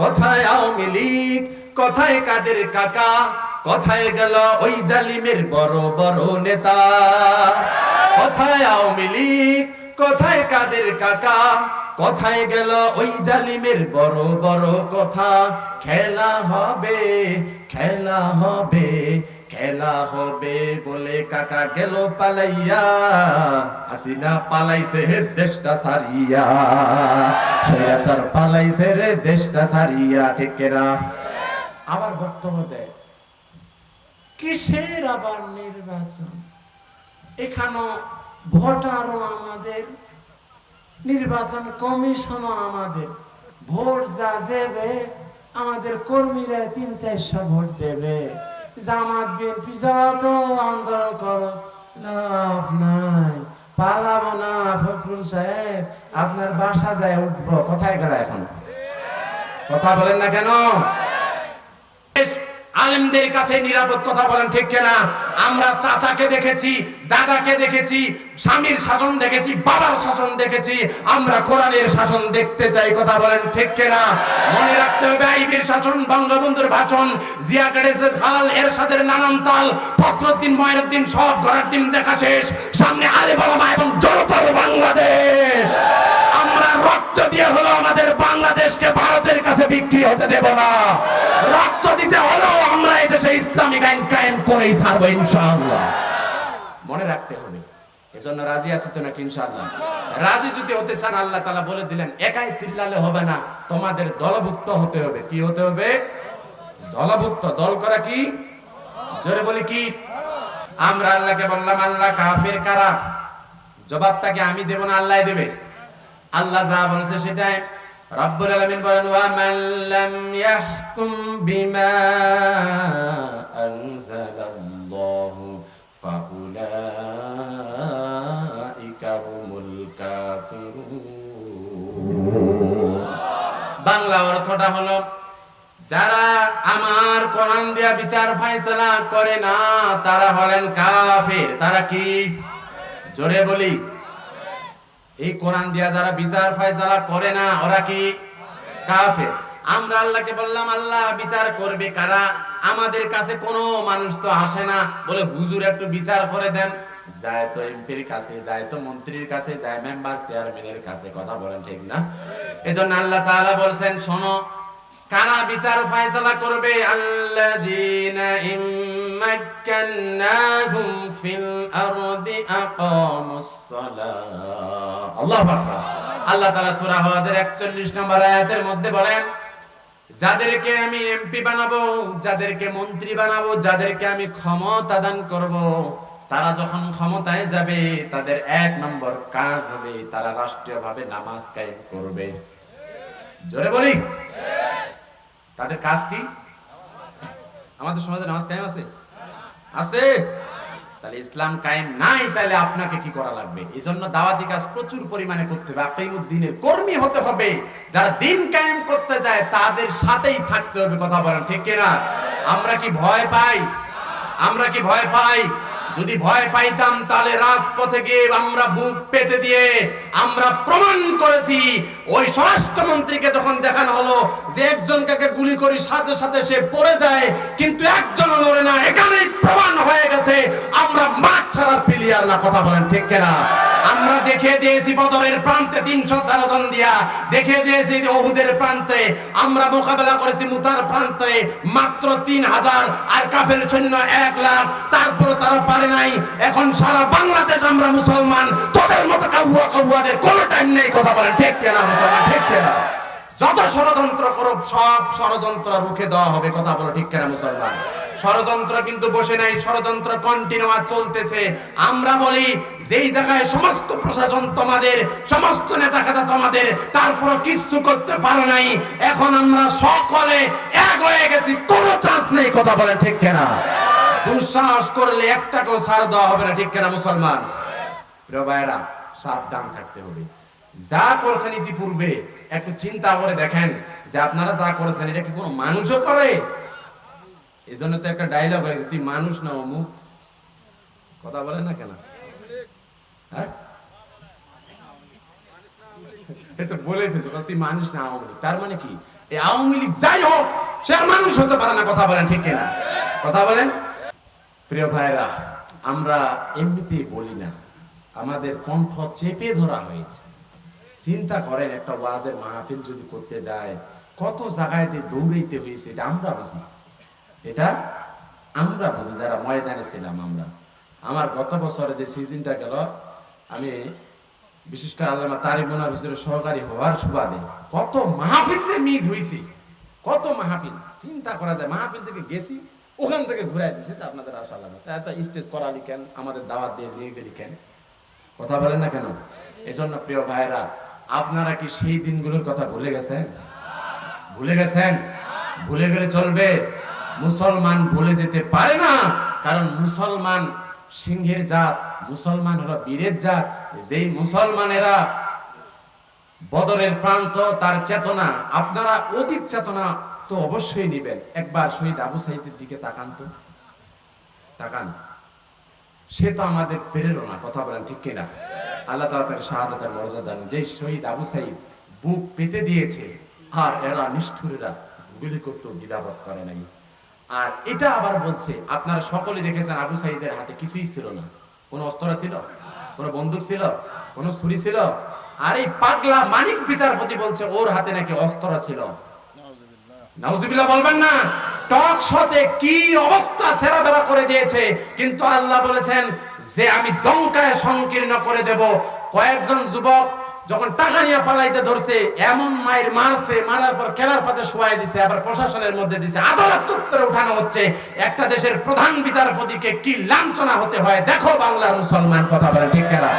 কোথায় আওয়ামী লীগ, কথায় কাদের কাকা, কথায় গেল ওই জালিমের বড় বড় নেতা। কথায় আওয়ামী লীগ, কথায় কাদের কাকা, কথায় গেল ওই জালিমের বড় বড় কথা। খেলা হবে খেলা হবে খেলা হবে বলে কাকা গেল পালাইয়া। হাসিনা পালাইছে হে দেশটা সারিয়া সৈয়াসার পালাইছে রে দেশটা সারিয়া ঠিকেরা আবার বক্তব্য দেয়, কিসের আবার নির্বাচন? এখানেও ভোটারও আমাদের, নির্বাচন কমিশনও আমাদের। ভোট যা দেবে, আমাদের কর্মীরা তিন চারশো ভোট দেবে। জামাত বিএনপি যত আন্দোলন কর, লাভ নাই। পালাবো না, ফখরুল সাহেব, আপনার বাসা যায় উঠবো। কোথায় গেল এখন। কথা বলেন না কেন? আলেমদের কাছে নিরাপদ কথা বলেন, ঠিক কিনা? আমরা চাচাকে দেখেছি, দাদাকে দেখেছি, স্বামীর শাসন দেখেছি, বাবার শাসন দেখেছি, আমরা কোরআনের শাসন দেখতে চাই, কথা বলেন, ঠিক কিনা? মনে রাখতে হবে আইবির শাসন, বঙ্গবন্ধুর ভাষণ, জিয়া কেডেসেস খাল এরশাদের নানান তাল, ফখরুদ্দিন ময়নুদ্দিন সব ঘরের ডিম দেখা শেষ, সামনে আলে বাবা এবং জনতার বাংলাদেশ। আমরা রক্ত দিয়ে হলো আমাদের বাংলাদেশকে ভারতের কাছে বিক্রি হতে দেব না। রক্ত দিতে হলেও আমরা এই দেশে ইসলামিক আইন কায়েম করেই ছাড়বো ইনশাআল্লাহ। মনে রাখতে হবে, এজন্য রাজি আছে তো নাকি ইনশাআল্লাহ? রাজি যদি হতে চান, আল্লাহ তাআলা বলে দিলেন, একাই চিল্লালে হবে না, তোমাদের দলভুক্ত হতে হবে। কি হতে হবে? দলভুক্ত, দল করা কি? জোরে বলি কি? আমরা আল্লাহকে বললাম, আল্লাহ কাফের কারা? জবাবটা কি আমি দেব না আল্লাহ দেবে? আল্লাহ যা বলেছে সেটাই। রব্বুল আলামিন বলেন ওয়া মান লাম ইয়াহকুম বিমা আনজালাল্লাহু ফাউলাইকা হুমুল কাফিরুন. বাংলা অর্থটা হলো, যারা আমার কোরআন দিয়া বিচার ফাইসলা করে না, তারা হলেন কাফের। তারা কি? জোরে বলি এই কোরআন দিয়া যারা বিচার ফয়সালা করে না, ওরা কি? কাফের। আমরা আল্লাহকে বললাম, আল্লাহ বিচার করবে কারা? আমাদের কাছে কোনো মানুষ তো আসে না। বলে, হুজুর, একটু বিচার করে দেন। যায় তো এমপির কাছে, যায় তো মন্ত্রীর কাছে, যায় মেম্বার চেয়ারম্যানের কাছে। কথা বলেন ঠিক না? এজন্য আল্লাহ তাআলা বলছেন, শোনো, কারা বিচার ফয়সালা করবে? আল্লাযীনা ইম্মাক্কান্নাহুম ফিল আরদি আকামুস আল্লাহু আল্লাহ তাআলা সূরা 41 নম্বর আয়াতের মধ্যে বলেন, যাদেরকে আমি এমপি বানাবো, যাদেরকে মন্ত্রী বানাবো, যাদেরকে আমি ক্ষমতা দান করব, তারা যখন ক্ষমতায় যাবে, তাদের এক নম্বর কাজ হবে, তারা রাষ্ট্রীয়ভাবে নামাজ কায়েম করবে। জোরে বলি। তাদের কাজ কি? আমাদের সমাজে নামাজ কায়েম আছে? আছে। তাহলে ইসলাম কায়েম নাই, তাহলে আপনাকে কি করা লাগবে? এই জন্য দাওয়াতি কাজ প্রচুর পরিমাণে করতে হবে। আকিমুদ্দিনের কর্মী হতে হবে। যারা দিন কায়েম করতে যায় তাদের সাথেই থাকতে হবে, কথা বলেন ঠিক কিনা? আমরা কি ভয় পাই? আমরা কি ভয় পাই? যদি ভয় পাইতাম, তাহলে রাজপথে গিয়ে আমরা বুক পেতে দিয়ে আমরা প্রমাণ করেছি। ওই স্বরাষ্ট্রমন্ত্রীকে যখন দেখানো হলো যে একজন কাকে গুলি করি, সাথে সাথে সে পড়ে যায়, কিন্তু একজন লড়ে না, এখানেই প্রমাণ হয়ে গেছে, আমরা মাছ ছাড়ার প্লেয়ার না, কথা বলেন ঠিক কিনা? আমরা দেখিয়ে দিয়েছি বদরের প্রান্তে তিনশো তেরো জন দিয়া। দেখিয়ে দিয়েছি ওহুদের প্রান্তে। আমরা মোকাবেলা করেছি মুতার প্রান্তে। মাত্র তিন হাজার। আর কাফের সৈন্য এক লাখ। তারপর তারা পারে নাই। এখন সারা বাংলাদেশ আমরা মুসলমান। তোদের মতো কাউয়া কাউয়াদের কোনো টাইম নেই, কথা বলেন। ঠিক কেনা ঠিক কেনা? যত ষড়যন্ত্র করো সব ষড়যন্ত্র রুখে দেওয়া হবে, কথা বলো, ঠিক কেনা, মুসলমান? ষড়যন্ত্র কিন্তু বসে নাই, ষড়যন্ত্র কন্টিনিউয়াস চলতেছে। আমরা বলি, যেই জায়গায় সমস্ত প্রশাসন তোমাদের, সমস্ত নেতা খাতা তোমাদের তারপর কিচ্ছু করতে পারো নাই। এখন আমরা সকলে এক হয়ে গেছি, কোনো চান্স নেই, কথা বলে, ঠিক কেনা? দুঃসাহস করলে একটাকেও ছাড় দেওয়া হবে না, ঠিক কেনা, মুসলমান? প্রিয় ভাইয়েরা, সাবধান থাকতে হবে। যা করছেন ইতিপূর্বে, একটু চিন্তা করে দেখেন যে আপনারা যা করেছেন, এটা কি কোনো মানুষও করে? এই জন্য তো একটা ডায়লগ হয়েছে, তুই মানুষ না অমুক? কথা বলে না কেন? হ্যাঁ? এ তো বলে ফেলছো তুই মানুষ না অমুক তার মানে কি? এই আওয়ামী লীগ যাই হোক, সে মানুষ হতে পারে না, কথা বলেন, ঠিক কথা বলেন? প্রিয় ভাইরা আমরা এমনিতেই বলি না, আমাদের কণ্ঠ চেপে ধরা হয়েছে। চিন্তা করেন, একটা ওয়াজের মাহফিল যদি করতে যায়, কত জায়গায় দৌড়াইতে হয়েছে, এটা আমরা বুঝি এটা আমরা বুঝি, যারা ময়দানে ছিলাম আমরা। আমার গত বছরে যে সিজনটা গেল, আমি বিশিষ্ট আল্লামা তারিক মোনার হুজুরের সহকারী হওয়ার সুবাদে কত মাহফিল যে মিস হয়েছে কত মাহফিল। চিন্তা করা যায়, মাহফিল থেকে গেছি, ওখান থেকে ঘুরাই দিয়েছি তা আপনাদের আশা লাগে এত স্টেজ করালি কেন? আমাদের দাওয়াত দিয়ে দিয়ে গেলি কেন? কথা বলেন না কেন? এজন্য প্রিয় ভাইরা আপনারা কি সেই দিনগুলোর কথা ভুলে গেছেন? ভুলে গেছেন? ভুলে গেলে চলবে। মুসলমান ভুলে যেতে পারে না। কারণ মুসলমান সিংহের জাত, মুসলমান হলো বীরের জাত। যেই মুসলমানেরা বদরের প্রান্ত, তার চেতনা, আপনারা অধিক চেতনা তো অবশ্যই নেবেন। একবার শহীদ আবু সাইদের দিকে তাকান তো। তাকান। সে তো আমাদের প্রেরণা, কথা বলেন ঠিক কিনা? আল্লাহ তাআলা তাকে শাহাদাতের মর্যাদা দেন। যে শহীদ আবু সাইদ বুক পেতে দিয়েছে, আর এরা নিষ্ঠুরেরা গুলি করতেও দ্বিধাবোধ করে নাই। আর এটা আবার বলছে, আপনারা সকলে দেখেছেন আবু সাইদের হাতে কিছুই ছিল না। কোনো অস্ত্র ছিল? কোনো বন্দুক ছিল? কোনো ছুরি ছিল? আর এই পাগলা মানিক বিচারপতি বলছে, ওর হাতে নাকি অস্ত্র ছিল। বলবেন না, টক শতে কি অবস্থা সেরা বেরা করে দিয়েছে, কিন্তু আল্লাহ বলেছেন, যে আমি দঙ্কায় সংকীর্ণ করে দেব। কয়েকজন যুবক যখন টাকা নিয়ে পালাইতে ধরছে, এমন মায়ের মারছে, মারার পর খেলার পাতে শোয়াই দিছে, আবার প্রশাসনের মধ্যে দিছে, আদালত চত্বরে উঠানো হচ্ছে, একটা দেশের প্রধান বিচারপতিকে কি লাঞ্ছনা হতে হয়? দেখো বাংলার মুসলমান, কথা বলে ঠিক কেনা